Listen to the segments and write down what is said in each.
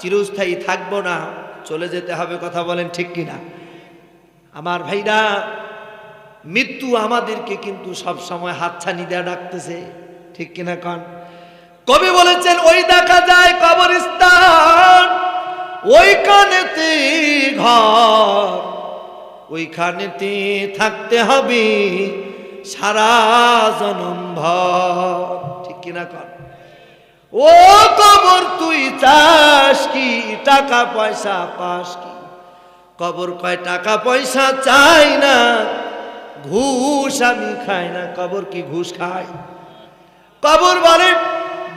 চিরস্থায়ী থাকব না। চলে যেতে হবে কথা বলেন ঠিক কিনা। আমার ভাইরা, মৃত্যু আমাদেরকে কিন্তু সব সময় হাতছানি দেয়া ডাকতেছে। ঠিক কিনা কন? কবি বলেছেন, ওই দেখা যায় কবরস্থান ওইখানেতে ঘর ওইখানেতে থাকতে হবে সারা জনম ভর। ঠিক কিনা কন? ও কবর তুই চাস কি? টাকা পয়সা পাস কি? কবর কয়, টাকা পয়সা চাই না। ঘুষ আমি খাই না। কবর কি ঘুষ খাই কবর বলে,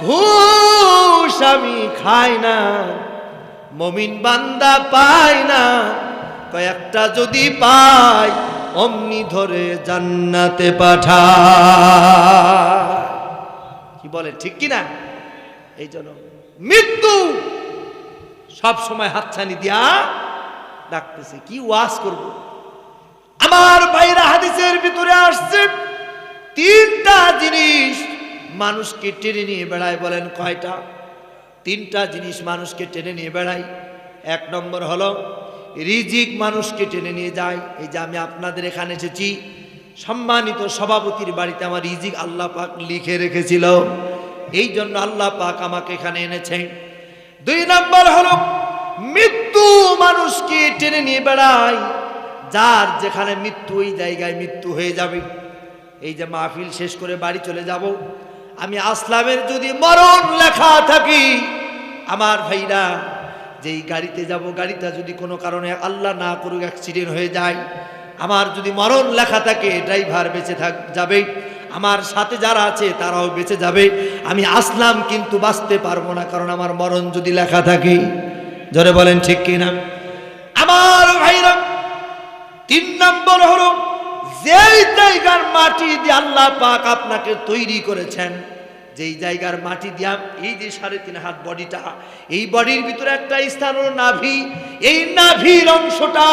ঘুষ আমি খাই না। মমিন বান্দা পাই না। কয়েকটা যদি পাই অমনি ধরে জান্নাতে পাঠা কি বলে, ঠিক কি না এই জন্য মৃত্যু সব সময় হাতছানি দিয়া ডাকতেছে, কি ওয়াজ করব? আমার বাইরা হাদিসের ভিতরে আসছে, তিনটা জিনিস মানুষকে টেনে নিয়ে বেড়ায় বলেন কয়টা? তিনটা জিনিস মানুষকে টেনে নিয়ে বেড়ায়। এক নম্বর হলো, রিজিক মানুষকে টেনে নিয়ে যায়। এই যে আমি আপনাদের এখানে এসেছি, সম্মানিত সভাপতির বাড়িতে আমার রিজিক আল্লাহ পাক লিখে রেখেছিল। এই জন্য আল্লাহ পাক আমাকে এখানে এনেছে দুই নম্বর হলো, মৃত্যু মানুষকে টেনে নিয়ে বেড়ায়। যার যেখানে মৃত্যু, ওই জায়গায় মৃত্যু হয়ে যাবে। এই যে মাহফিল শেষ করে বাড়ি চলে যাব। আমি আসলামের যদি মরণ লেখা থাকি, আমার ভাইরা, যেই গাড়িতে যাব, গাড়িটা যদি কোনো কারণে আল্লাহ না করুক অ্যাক্সিডেন্ট হয়ে যায়। আমার যদি মরণ লেখা থাকে ড্রাইভার বেঁচে থাক, যাবে। আমার সাথে যারা আছে, তারাও বেঁচে যাবে। আমি আসলাম কিন্তু বাঁচতে পারব না, কারণ আমার মরণ যদি লেখা থাকে। জোরে বলেন ঠিক কিনা? আমার ভাইরা, তিন নম্বর হলো, যেই জায়গার মাটি দিয়ে আল্লাহ পাক আপনাকে তৈরি করেছেন, যেই জায়গার মাটি দিয়া এই যে সাড়ে তিন হাত বডিটা, এই বডির ভিতরে একটা স্থান হলো নাভি। এই নাভির অংশটা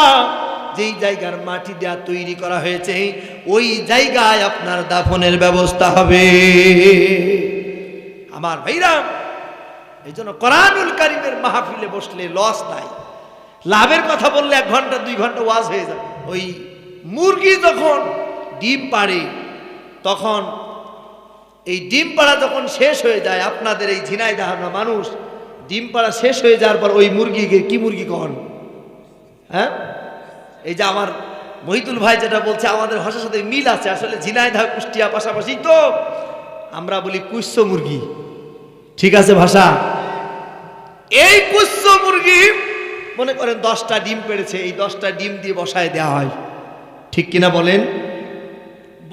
যেই জায়গার মাটি দেয়া তৈরি করা হয়েছে, ওই জায়গায় আপনার দাফনের ব্যবস্থা হবে। আমার ভাইরা, এই জন্য কোরআনুল কারিমের মাহফিলে বসলে লস নাই। লাভের কথা বললে এক ঘণ্টা, দুই ঘণ্টা ওয়াজ হয়ে যাবে। ওই মুরগি যখন ডিম পাড়ে, তখন এই ডিম পাড়া যখন শেষ হয়ে যায়, আপনাদের এই ঝিনাই দাহানা মানুষ, ডিম পাড়া শেষ হয়ে যাওয়ার পর ওই মুরগিকে কি মুরগি কন? হ্যাঁ? এই যে আমার মহিতুল ভাই যেটা বলছে, আমাদের ভাষার সাথে মিল আছে। আসলে ঝিনাইদহ, কুষ্টিয়া পাশাপাশি তো আমরা বলি কুষ্য মুরগি। ঠিক আছে ভাষা? এই কুষ্য মুরগি, মনে করেন দশটা ডিম পেড়েছে, এই দশটা ডিম দিয়ে বসায় দেওয়া হয়। ঠিক কিনা বলেন?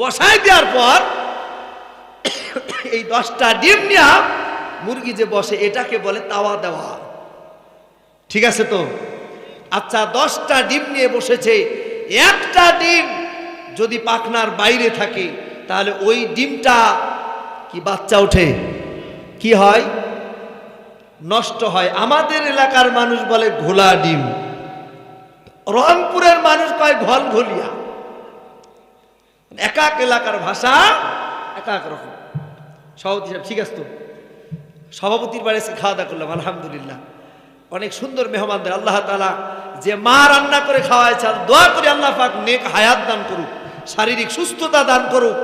বসায় দেওয়ার পর এই দশটা ডিম নিয়ে মুরগি যে বসে, এটাকে বলে তাওয়া দেওয়া। ঠিক আছে তো? আচ্ছা দশটা ডিম নিয়ে বসেছে। একটা ডিম যদি পাখনার বাইরে থাকে, তাহলে ওই ডিমটা কি বাচ্চা ওঠে? কি হয়? নষ্ট হয়। আমাদের এলাকার মানুষ বলে ঘোলা ডিম। রংপুরের মানুষ কয় ঘল ঘলিয়া। এক এক এলাকার ভাষা এক এক রকম। সভাপতি সাহেব, ঠিক আছে তো? সভাপতির বাড়ি এসে খাওয়া দাওয়া করলাম, আলহামদুলিল্লাহ। অনেক সুন্দর মেহমানদের, আল্লাহ তালা যে মা রান্না করে খাওয়াইছে, আর দোয়া করে আল্লাহ পাক নেক হায়াত দান করুক, শারীরিক সুস্থতা দান করুক।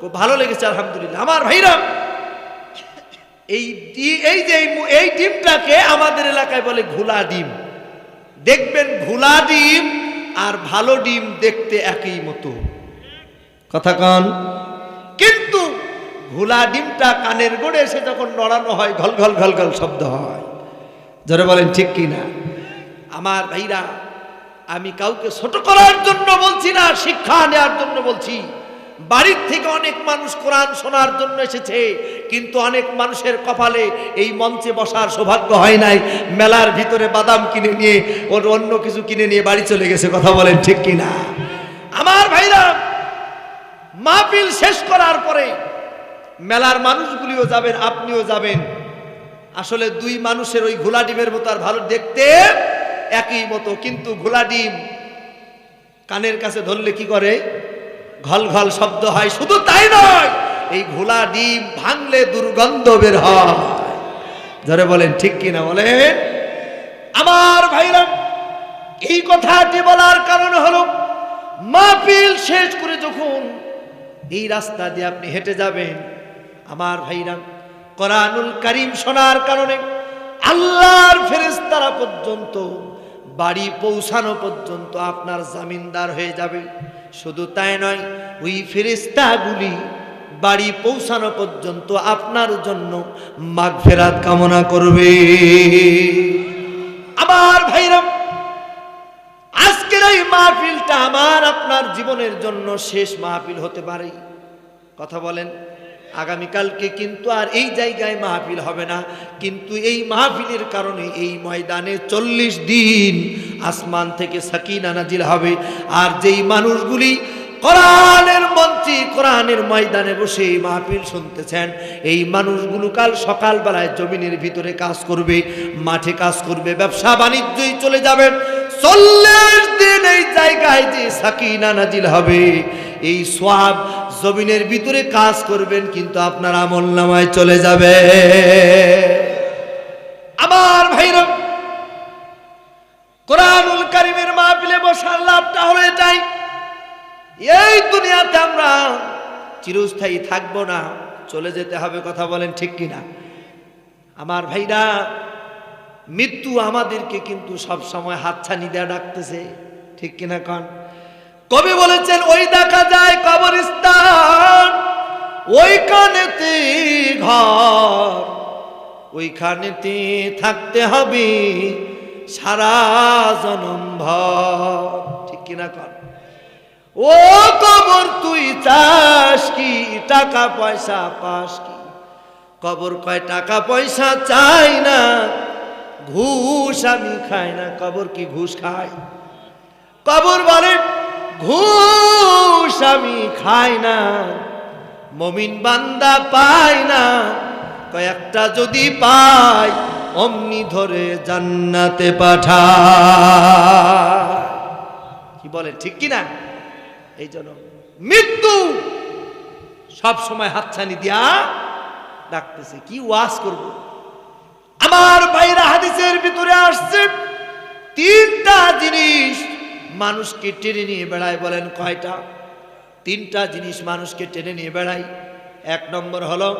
খুব ভালো লেগেছে, আলহামদুলিল্লাহ। আমার ভাইরা, এই এই যে এই ডিমটাকে আমাদের এলাকায় বলে ঘোলা ডিম। দেখবেন ঘোলা ডিম আর ভালো ডিম দেখতে একই মতো। কথা কন। কিন্তু ঘোলা ডিমটা কানের গোড়ে এসে যখন নড়ানো হয় ঘল ঘল ঘল ঘল শব্দ হয়। জোরে বলেন, ঠিক কি না আমার ভাইরা, আমি কাউকে ছোট করার জন্য বলছি না, শিক্ষা নেওয়ার জন্য বলছি। বাড়ির থেকে অনেক মানুষ কোরআন শোনার জন্য এসেছে, কিন্তু অনেক মানুষের কপালে এই মঞ্চে বসার সৌভাগ্য হয় নাই। মেলার ভিতরে বাদাম কিনে নিয়ে, ওর অন্য কিছু কিনে নিয়ে বাড়ি চলে গেছে, কথা বলেন ঠিক কি না আমার ভাইরা, মাহফিল শেষ করার পরে মেলার মানুষগুলিও যাবেন, আপনিও যাবেন। আসলে দুই মানুষের ওই ঘোলা ডিমের মতো আর ভালো দেখতে একই মতো, কিন্তু ঘোলা ডিম কানের কাছে ধরলে কি করে? ঘল ঘল শব্দ হয়, শুধু তাই নয়, এই ঘোলা ডিম ভাঙলে দুর্গন্ধ বের হয়। ধরে বলেন, ঠিক কিনা বলেন? আমার ভাইরা, এই কথাটি বলার কারণ হলো, মাহফিল শেষ করে যখন এই রাস্তা দিয়ে আপনি হেঁটে যাবেন, আমার ভাইরা, কোরআনুল করিম শোনার কারণে আল্লাহর ফেরেশতারা পর্যন্ত, বাড়ি পৌঁছানো পর্যন্ত আপনার জামিনদার হয়ে যাবে। শুধু তাই নয়, ওই ফেরেশতাগুলি বাড়ি পৌঁছানো পর্যন্ত আপনার জন্য মাগফেরাত কামনা করবে। আমার ভাইরা, আজকের এই মাহফিলটা আমার আপনার জীবনের জন্য শেষ মাহফিল হতে পারে। কথা বলেন। আগামীকালকে কিন্তু আর এই জায়গায় মাহফিল হবে না। কিন্তু এই মাহফিলের কারণে এই ময়দানে চল্লিশ দিন আসমান থেকে সাকিনা নাজিল হবে। আর যেই মানুষগুলি কোরআনের মঞ্চে, কোরআনের ময়দানে বসে এই মাহফিল শুনতেছেন, এই মানুষগুলো কাল সকালবেলায় জমিনের ভিতরে কাজ করবে, মাঠে কাজ করবে, ব্যবসা বাণিজ্যই চলে যাবেন চল্লিশ দিন এই জায়গায় যে সাকিনা নাজিল হবে এই সোয়াব জমিনের ভিতরে কাজ করবেন, কিন্তু আপনার আমল নামায় চলে যাবে। আমার ভাইরা, কোরআনুল কারিমের মাহফিলে বসার লাভটা হলো এটাই। এই দুনিয়াতে আমরা চিরস্থায়ী থাকব না, চলে যেতে হবে কথা বলেন ঠিক কিনা? আমার ভাইরা, মৃত্যু আমাদেরকে কিন্তু সব সময় হাতছানি দেয়া ডাকতেছে, ঠিক কিনা কন? কবি বলেছেন, ওই দেখা যায় কবরস্থান, ওইখানেতে ঘর, ওইখানেতে থাকতে হবে সারা জনম ভর। ঠিক কিনা কন? ও কবর, তুই চাস কি? টাকা পয়সা পাস কি? কবর কয়, টাকা পয়সা চাই না, ঘুষ আমি খাই না। কবর কি ঘুষ খাই কবর বলে ঘুষ আমি খাই না, মমিন বান্দা পাই না। কয়েকটা যদি পাই, অমনি ধরে জান্নাতে পাঠা কি বলে, ঠিক কি না এই জন্য মৃত্যু সব সময় হাতছানি দিয়া ডাকতেছে, কি ওয়াজ করব? আমার বাইরা হাদিসের ভিতরে আসছে, তিনটা জিনিস মানুষকে টেনে নিয়ে বেড়ায় বলেন কয়টা? তিনটা জিনিস মানুষকে টেনে নিয়ে বেড়ায়। এক নম্বর হলো,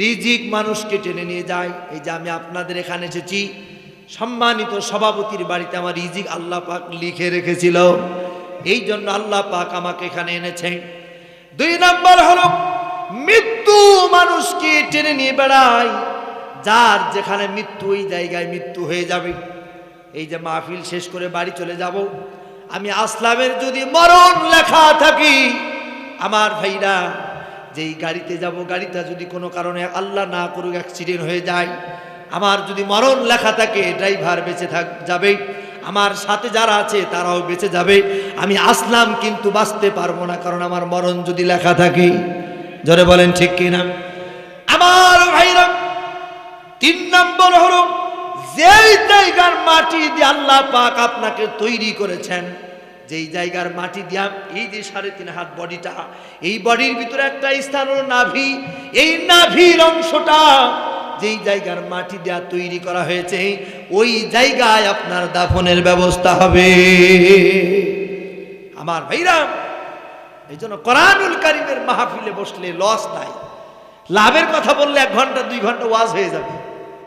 রিজিক মানুষকে টেনে নিয়ে যায়। এই যে আমি আপনাদের এখানে এসেছি, সম্মানিত সভাপতির বাড়িতে আমার রিজিক আল্লাহ পাক লিখে রেখেছিল। এই জন্য আল্লাহ পাক আমাকে এখানে এনেছেন। দুই নম্বর হলো, মৃত্যু মানুষকে টেনে নিয়ে বেড়ায়। যার যেখানে মৃত্যু, ওই জায়গায় মৃত্যু হয়ে যাবে। এই যে মাহফিল শেষ করে বাড়ি চলে যাব। আমি আসলামের যদি মরণ লেখা থাকি, আমার ভাইরা, যেই গাড়িতে যাব, গাড়িটা যদি কোনো কারণে আল্লাহ না করুক অ্যাক্সিডেন্ট হয়ে যায়, আমার যদি মরণ লেখা থাকে ড্রাইভার বেঁচে থাক, যাবে। আমার সাথে যারা আছে, তারাও বেঁচে যাবে। আমি আসলাম কিন্তু বাঁচতে পারব না, কারণ আমার মরণ যদি লেখা থাকে। জোরে বলেন ঠিক কিনা? আমার ভাইরা, তিন নম্বর হলো, যেই জায়গার মাটি দিয়ে আল্লাহ পাক আপনাকে তৈরি করেছেন যেই জায়গার মাটি দিয়া এই যে সাড়ে তিন হাত বডিটা, এই বডির ভিতরে একটা স্থান হলো নাভি। এই নাভির অংশটা যেই জায়গার মাটি দেয়া তৈরি করা হয়েছে, ওই জায়গায় আপনার দাফনের ব্যবস্থা হবে। আমার ভাইরা, এই জন্য কোরআনুল কারিমের মাহফিলে বসলে লস নাই। লাভের কথা বললে এক ঘণ্টা, দুই ঘণ্টা ওয়াজ হয়ে যাবে।